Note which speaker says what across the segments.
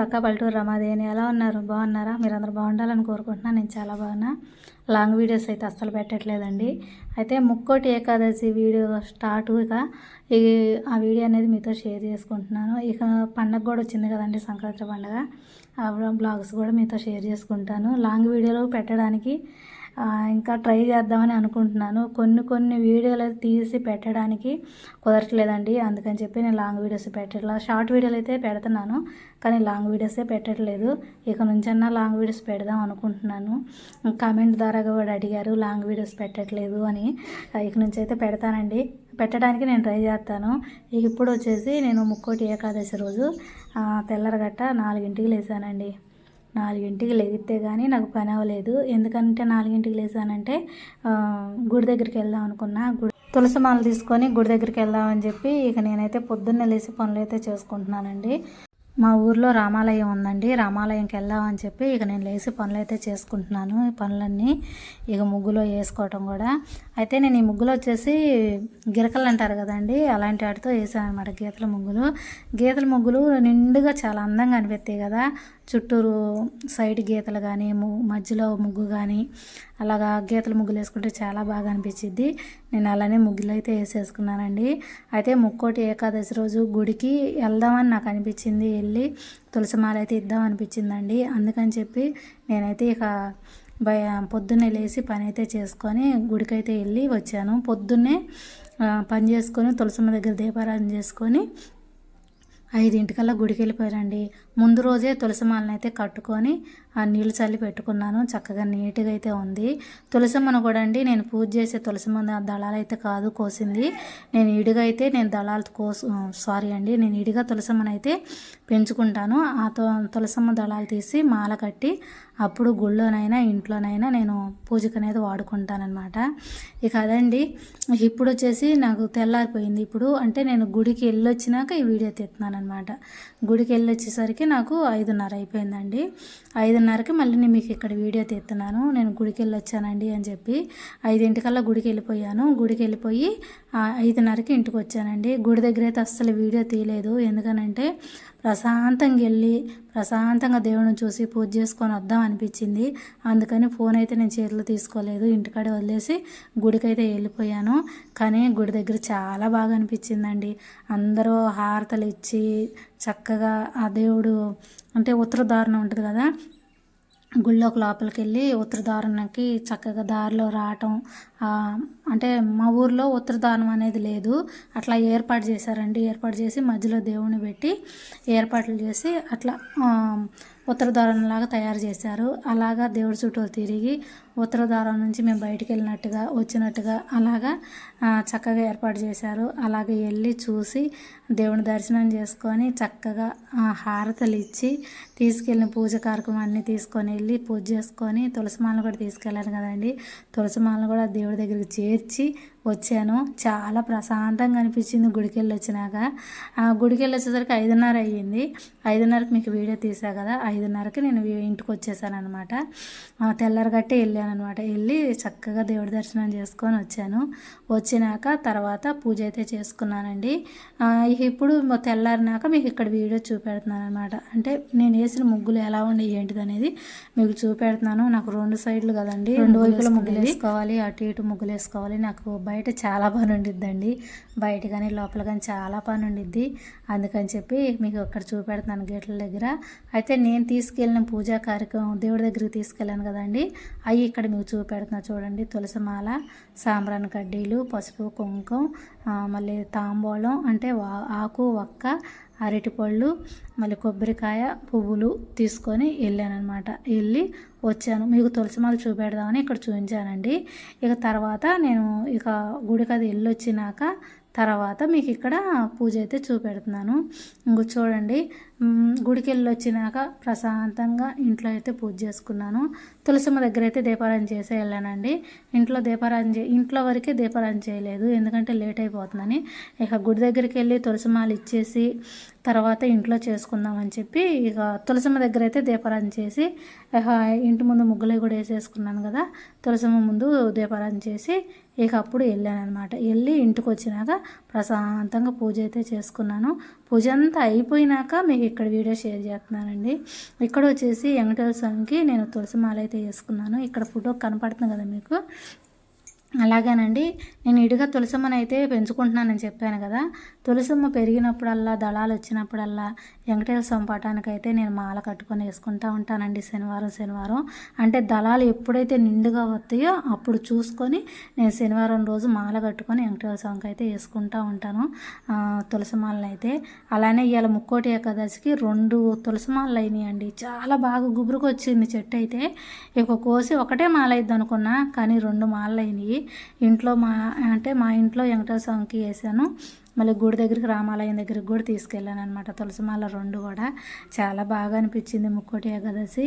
Speaker 1: పక్క పల్లెటూరు రమాదేవిని ఎలా ఉన్నారు? బాగున్నారా? మీరందరూ బాగుండాలని కోరుకుంటున్నాను నేను చాలా బాగున్నా. లాంగ్ వీడియోస్ అయితే అస్సలు పెట్టట్లేదండి. అయితే ముక్కోటి ఏకాదశి వీడియో స్టార్ట్ ఇక ఈ ఆ వీడియో అనేది మీతో షేర్ చేసుకుంటున్నాను. ఇక పండగ కూడా వచ్చింది కదండి సంక్రాంతి పండగ. బ్లాగ్స్ కూడా మీతో షేర్ చేసుకుంటాను. లాంగ్ వీడియోలు పెట్టడానికి ఇంకా ట్రై చేద్దామని అనుకుంటున్నాను. కొన్ని కొన్ని వీడియోలు అయితే తీసి పెట్టడానికి కుదరట్లేదండి. అందుకని చెప్పి నేను లాంగ్ వీడియోస్ పెట్టట్లా. షార్ట్ వీడియోలు అయితే పెడుతున్నాను కానీ లాంగ్ వీడియోసే పెట్టట్లేదు. ఇక నుంచన్నా లాంగ్ వీడియోస్ పెడదాం అనుకుంటున్నాను. కామెంట్ ద్వారా కూడా అడిగారు లాంగ్ వీడియోస్ పెట్టట్లేదు అని. ఇక నుంచి అయితే పెడతానండి. పెట్టడానికి నేను ట్రై చేస్తాను. ఇక ఇప్పుడు వచ్చేసి నేను ముక్కోటి ఏకాదశి రోజు తెల్లరగట్ట నాలుగింటికి లేసానండి నాలుగింటికి లేగితే కానీ నాకు పని అవ్వలేదు. ఎందుకంటే నాలుగింటికి లేసానంటే గుడి దగ్గరికి వెళ్దాం అనుకున్నా. గుడి తులసి మాల తీసుకొని గుడి దగ్గరికి వెళ్దామని చెప్పి ఇక నేనైతే పొద్దున్నే లేచి పనులు అయితే చేసుకుంటున్నానండి. మా ఊర్లో రామాలయం ఉందండి. రామాలయంకి వెళ్దామని చెప్పి ఇక నేను లేచి పనులు అయితే చేసుకుంటున్నాను. ఈ పనులన్నీ ఇక ముగ్గులో వేసుకోవటం కూడా. అయితే నేను ఈ ముగ్గులు వచ్చేసి గిరకలు అంటారు కదండి అలాంటి వాటితో వేసాను అనమాట గీతల ముగ్గులు. గీతల ముగ్గులు నిండుగా చాలా అందంగా అనిపిస్తాయి కదా. చుట్టూరు సైడ్ గీతలు కానీ మధ్యలో ముగ్గు కానీ అలాగా గీతలు ముగ్గులు వేసుకుంటే చాలా బాగా అనిపించింది నేను అలానే ముగ్గులు అయితే వేసేసుకున్నానండి. అయితే ముక్కోటి ఏకాదశి రోజు గుడికి వెళ్దామని నాకు అనిపించింది. వెళ్ళి తులసిమాల అయితే ఇద్దాం అనిపించిందండి. అందుకని చెప్పి నేనైతే ఇక బయ పొద్దున్నే లేచి పని అయితే చేసుకొని గుడికైతే వెళ్ళి వచ్చాను. పొద్దున్నే పని చేసుకొని తులసమ్మ దగ్గర దీపారాధన చేసుకొని ఐదింటికల్లా గుడికి వెళ్ళిపోయారండి ముందు రోజే తులసిమాలను అయితే కట్టుకొని ఆ నీళ్ళు చల్లి పెట్టుకున్నాను. చక్కగా నీట్గా అయితే ఉంది. తులసమ్మను కూడా అండి నేను పూజ చేసే తులసిమ్మ దళాలు అయితే కాదు కోసింది. నేను ఇడిగా అయితే నేను దళాలు కోసు సారీ అండి నేను ఇడిగా తులసిమ్మను అయితే పెంచుకుంటాను. ఆ తు తులసమ్మ దళాలు తీసి మాల కట్టి అప్పుడు గుళ్ళోనైనా ఇంట్లోనైనా నేను పూజకు అనేది వాడుకుంటానమాట ఇక అదండి. ఇప్పుడు వచ్చేసి నాకు తెల్లారిపోయింది. ఇప్పుడు అంటే నేను గుడికి వెళ్ళొచ్చినాక ఈ వీడియో తీస్తున్నాను అనమాట గుడికి వెళ్ళి వచ్చేసరికి నాకు ఐదున్నర అయిపోయిందండి. ఐదున్నరకి మళ్ళీ నేను మీకు ఇక్కడ వీడియో తీస్తున్నాను. నేను గుడికి వెళ్ళి వచ్చానండి అని చెప్పి ఐదింటికల్లా గుడికి వెళ్ళిపోయాను గుడికి వెళ్ళిపోయి ఐదున్నరకి ఇంటికి వచ్చానండి గుడి దగ్గర అయితే అస్సలు వీడియో తీయలేదు. ఎందుకనంటే ప్రశాంతంగా వెళ్ళి ప్రశాంతంగా దేవుడిని చూసి పూజ చేసుకొని వద్దాం అనిపించింది. అందుకని ఫోన్ అయితే నేను చేతిలో తీసుకోలేదు. ఇంటికాడే వదిలేసి గుడికైతే వెళ్ళిపోయాను. కానీ గుడి దగ్గర చాలా బాగా అనిపించిందండి. అందరూ హారతలు ఇచ్చి చక్కగా ఆ దేవుడు అంటే ఉత్తర దారుణం ఉంటుంది కదా గుళ్ళోకి లోపలికి వెళ్ళి ఉత్తరదారణకి చక్కగా దారిలో రావటం అంటే మా ఊర్లో ఉత్తరదారం అనేది లేదు. అట్లా ఏర్పాటు చేశారండి. ఏర్పాటు చేసి మధ్యలో దేవుని పెట్టి ఏర్పాట్లు చేసి అట్లా ఆ, తయారు చేశారు. అలాగా దేవుడి చుట్టూ తిరిగి ఉత్తరదారం నుంచి మేము బయటికి వెళ్ళినట్టుగా వచ్చినట్టుగా అలాగా చక్కగా ఏర్పాటు చేశారు. అలాగే వెళ్ళి చూసి దేవుని దర్శనం చేసుకొని చక్కగా హారతలు ఇచ్చి తీసుకెళ్ళిన పూజ కార్యక్రమాన్ని తీసుకొని వెళ్ళి పూజ చేసుకొని తులసిమాలను కూడా తీసుకెళ్ళాను కదండి. తులసిమాలను కూడా దేవుడి దగ్గరికి చేర్చి వచ్చాను. చాలా ప్రశాంతంగా అనిపించింది గుడికి వెళ్ళి వచ్చినాక. ఆ గుడికి వెళ్ళి వచ్చేసరికి ఐదున్నర అయ్యింది. ఐదున్నరకి మీకు వీడియో తీసా కదా ఐదున్నరకి నేను ఇంటికి వచ్చేసాను అనమాట తెల్లరగట్టే వెళ్ళాను అనమాట వెళ్ళి చక్కగా దేవుడి దర్శనం చేసుకొని వచ్చాను. వచ్చినాక తర్వాత పూజ అయితే చేసుకున్నానండి. ఇప్పుడు తెల్లారినాక మీకు ఇక్కడ వీడియో చూపెడుతున్నాను అనమాట అంటే నేను వేసిన ముగ్గులు ఎలా ఉండే ఏంటిది అనేది మీకు చూపెడుతున్నాను. నాకు రెండు సైడ్లు కదండి. రెండు వైపుల ముగ్గులు వేసుకోవాలి. అటు ఇటు ముగ్గులు వేసుకోవాలి. నాకు బయట చాలా పని ఉండిద్దండి బయట కానీ లోపల కానీ చాలా పని ఉండిద్ది అందుకని చెప్పి మీకు ఇక్కడ చూపెడుతున్నాను గేట్ల దగ్గర. అయితే నేను తీసుకెళ్ళిన పూజా కార్యక్రమం దేవుడి దగ్గరికి తీసుకెళ్ళాను కదండి. అవి ఇక్కడ మీకు చూపెడుతున్నా చూడండి. తులసిమాల సాంబ్రాన్ కడ్డీలు పసుపు కుంకుమ మళ్ళీ తాంబూలం అంటే వా- ఆకు వక్క అరటిపళ్ళు మళ్ళీ కొబ్బరికాయ పువ్వులు తీసుకొని వెళ్ళానమాట వెళ్ళి వచ్చాను. మీకు తులసిమాల చూపెడదామని ఇక్కడ చూపించానండి. ఇక తర్వాత నేను ఇక గుడికి అది వెళ్ళి వచ్చినాక తర్వాత మీకు ఇక్కడ పూజ అయితే చూపెడుతున్నాను. ఇంకో చూడండి. గుడికి వెళ్ళి వచ్చినాక ప్రశాంతంగా ఇంట్లో అయితే పూజ చేసుకున్నాను. తులసమ్మ దగ్గర అయితే దీపారాయణ చేసే వెళ్ళానండి. ఇంట్లో దీపారాయణ చే ఇంట్లో వరకే దీపారాయణ చేయలేదు. ఎందుకంటే లేట్ అయిపోతుందని. ఇక గుడి దగ్గరికి వెళ్ళి తులసిమాలు ఇచ్చేసి తర్వాత ఇంట్లో చేసుకుందామని చెప్పి ఇక తులసమ్మ దగ్గర అయితే దీపారాధన చేసి ఇంటి ముందు ముగ్గులే కూడా వేసేసుకున్నాను కదా తులసమ్మ ముందు దీపారాధన చేసి ఇక అప్పుడు వెళ్ళాను అనమాట వెళ్ళి ఇంటికి వచ్చినాక ప్రశాంతంగా పూజ అయితే చేసుకున్నాను. పూజ అంతా అయిపోయినాక మీకు ఇక్కడ వీడియో షేర్ చేస్తున్నానండి. ఇక్కడ వచ్చేసి వెంకటేశ్వర స్వామికి నేను తులసి మాల అయితే వేసుకున్నాను. ఇక్కడ ఫోటో కనపడుతుంది కదా మీకు. అలాగేనండి. నేను ఇటుగా తులసమ్మని అయితే పెంచుకుంటున్నానని చెప్పాను కదా. తులసమ్మ పెరిగినప్పుడల్లా దళాలు వచ్చినప్పుడల్లా వెంకటేశ్వర స్వామి అయితే నేను మాల కట్టుకొని వేసుకుంటూ ఉంటానండి శనివారం శనివారం. అంటే దళాలు ఎప్పుడైతే నిండుగా వస్తాయో అప్పుడు చూసుకొని నేను శనివారం రోజు మాల కట్టుకొని వెంకటేశ్వర స్వామికి అయితే వేసుకుంటూ ఉంటాను. తులసి మాలను అయితే అలానే ఇవాళ ముక్కోటి ఏకాదశికి రెండు తులసి మాలలు అయినాయండి. చాలా బాగా గుబురుకు వచ్చింది చెట్టు అయితే. ఇక కోసి ఒకటే మాల అయింది అనుకున్నా కానీ రెండు మాలలు అయినాయి. ఇంట్లో మా అంటే మా ఇంట్లో వెంకటేశ్వర స్వామికి వేసాను. మళ్ళీ గుడి దగ్గరికి రామాలయం దగ్గరికి కూడా తీసుకెళ్ళాను అనమాట తులసిమాల రెండు కూడా చాలా బాగా అనిపించింది ముక్కోటి ఏకాదశి.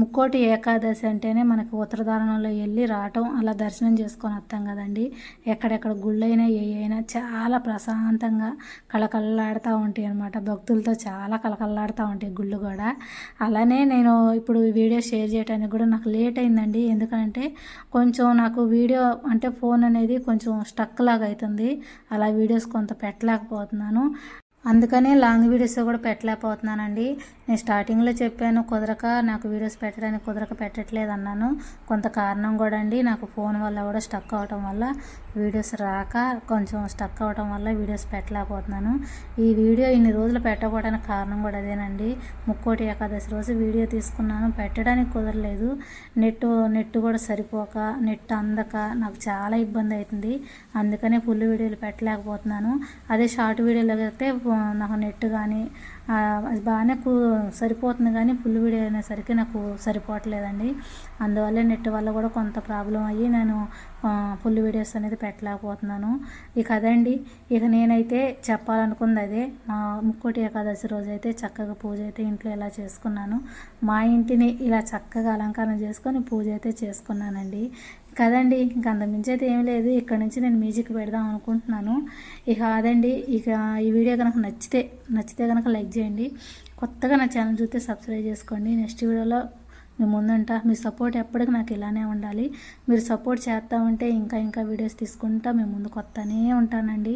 Speaker 1: ముక్కోటి ఏకాదశి అంటేనే మనకు ఉత్తరధారణలో వెళ్ళి రావటం అలా దర్శనం చేసుకొని వస్తాం కదండి. ఎక్కడెక్కడ గుళ్ళైనా ఏ అయినా చాలా ప్రశాంతంగా కళకళలాడుతూ ఉంటాయి అనమాట భక్తులతో చాలా కళకళలాడుతూ ఉంటాయి గుళ్ళు కూడా. అలానే నేను ఇప్పుడు వీడియో షేర్ చేయడానికి కూడా నాకు లేట్ అయిందండి. ఎందుకంటే కొంచెం నాకు వీడియో అంటే ఫోన్ అనేది కొంచెం స్టక్ లాగా అవుతుంది అలా వీడియోస్ కొంత పెట్టలేకపోతున్నాను. అందుకనే లాంగ్ వీడియోస్ కూడా పెట్టలేకపోతున్నానండి. నేను స్టార్టింగ్లో చెప్పాను కుదరక నాకు వీడియోస్ పెట్టడానికి కుదరక పెట్టట్లేదు అన్నాను. కొంత కారణం కూడా అండి నాకు ఫోన్ వల్ల కూడా స్టక్ అవటం వల్ల వీడియోస్ రాక కొంచెం స్టక్ అవటం వల్ల వీడియోస్ పెట్టలేకపోతున్నాను. ఈ వీడియో ఇన్ని రోజులు పెట్టకపోవడానికి కారణం కూడా అదేనండి. ముక్కోటి ఏకాదశి రోజు వీడియో తీసుకున్నాను పెట్టడానికి కుదరలేదు. నెట్ నెట్ కూడా సరిపోక నెట్ అందక నాకు చాలా ఇబ్బంది అవుతుంది అందుకనే ఫుల్ వీడియోలు పెట్టలేకపోతున్నాను. అదే షార్ట్ వీడియోలు అయితే నాకు నెట్ కానీ అది బాగానే కూ సరిపోతుంది కానీ ఫుల్ వీడియో అనేసరికి నాకు సరిపోవట్లేదండి. అందువల్ల నెట్ వల్ల కూడా కొంత ప్రాబ్లం అయ్యి నేను ఫుల్ వీడియోస్ అనేది పెట్టలేకపోతున్నాను. ఇక అదండి. ఇక నేనైతే చెప్పాలనుకుంది అదే. మా ముక్కోటి ఏకాదశి రోజు అయితే చక్కగా పూజ అయితే ఇంట్లో ఇలా చేసుకున్నాను. మా ఇంటిని ఇలా చక్కగా అలంకరణ చేసుకొని పూజ అయితే చేసుకున్నానండి. కదండి ఇంక అంతమించి అయితే ఏం లేదు. ఇక్కడ నుంచి నేను మ్యూజిక్ పెడదాం అనుకుంటున్నాను. ఇక అదండి. ఇక ఈ వీడియో కనుక నచ్చితే నచ్చితే కనుక లైక్ చేయండి. కొత్తగా నా ఛానల్ చూస్తే సబ్స్క్రైబ్ చేసుకోండి. నెక్స్ట్ వీడియోలో మేము ముందుంటా. మీ సపోర్ట్ ఎప్పటికీ నాకు ఇలానే ఉండాలి. మీరు సపోర్ట్ చేస్తూ ఉంటే ఇంకా ఇంకా వీడియోస్ తీసుకుంటా. మేము ముందుకు వస్తానే ఉంటానండి.